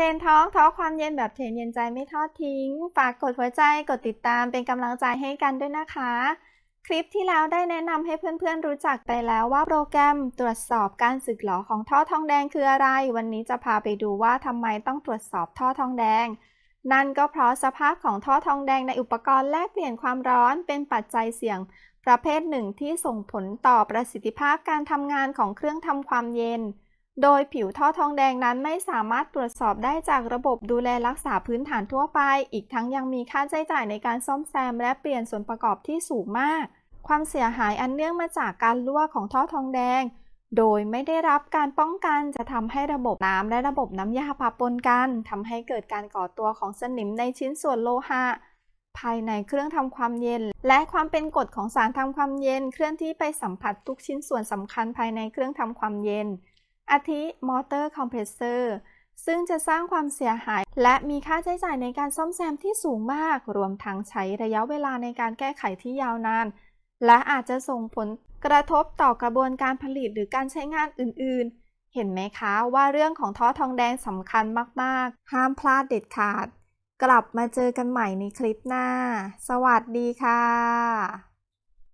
รนท้องท้อความเย็นแบบเทนเย็นใจไม่ทอดทิ้ง ฝากกดหัวใจกดติดตามเป็นกำลังใจให้กันด้วยนะคะ คลิปที่แล้วได้แนะนำให้เพื่อนๆรู้จักไปแล้วว่าโปรแกรมตรวจสอบการสึกหรอของท่อทองแดงคืออะไร วันนี้จะพาไปดูว่าทำไมต้องตรวจสอบท่อทองแดง นั่นก็เพราะสภาพของท่อทองแดงในอุปกรณ์แลกเปลี่ยนความร้อนเป็นปัจจัยเสี่ยง ประเภทหนึ่งที่ส่งผลต่อประสิทธิภาพการทำงานของเครื่องทำความเย็น โดยผิวท่อทองแดงนั้นไม่สามารถตรวจสอบได้จากระบบดูแลรักษาพื้นฐานทั่วไป อีกทั้งยังมีค่าใช้จ่ายในการซ่อมแซมและเปลี่ยนส่วนประกอบที่สูงมาก ความเสียหายอันเนื่องมาจากการรั่วของท่อทองแดง โดยไม่ได้รับการป้องกันจะทำให้ระบบน้ำและระบบน้ำยาปะปนกันทำให้เกิดการก่อตัวของสนิมในชิ้นส่วนโลหะภายในเครื่องทำความเย็น และความเป็นกฎของสารทำความเย็น เคลื่อนที่ไปสัมผัสทุกชิ้นส่วนสำคัญภายในเครื่องทำความเย็น อาทิมอเตอร์คอมเพรสเซอร์ซึ่งจะสร้างความเสียหาย และมีค่าใช้จ่ายในการซ่อมแซมที่สูงมาก รวมทั้งใช้ระยะเวลาในการแก้ไขที่ยาวนาน และอาจจะส่งผลกระทบต่อกระบวนการผลิตหรือการใช้งานอื่นๆ เห็นไหมคะว่าเรื่องของท่อทองแดงสำคัญมากๆ ห้ามพลาดเด็ดขาด กลับมาเจอกันใหม่ในคลิปหน้า สวัสดีค่ะ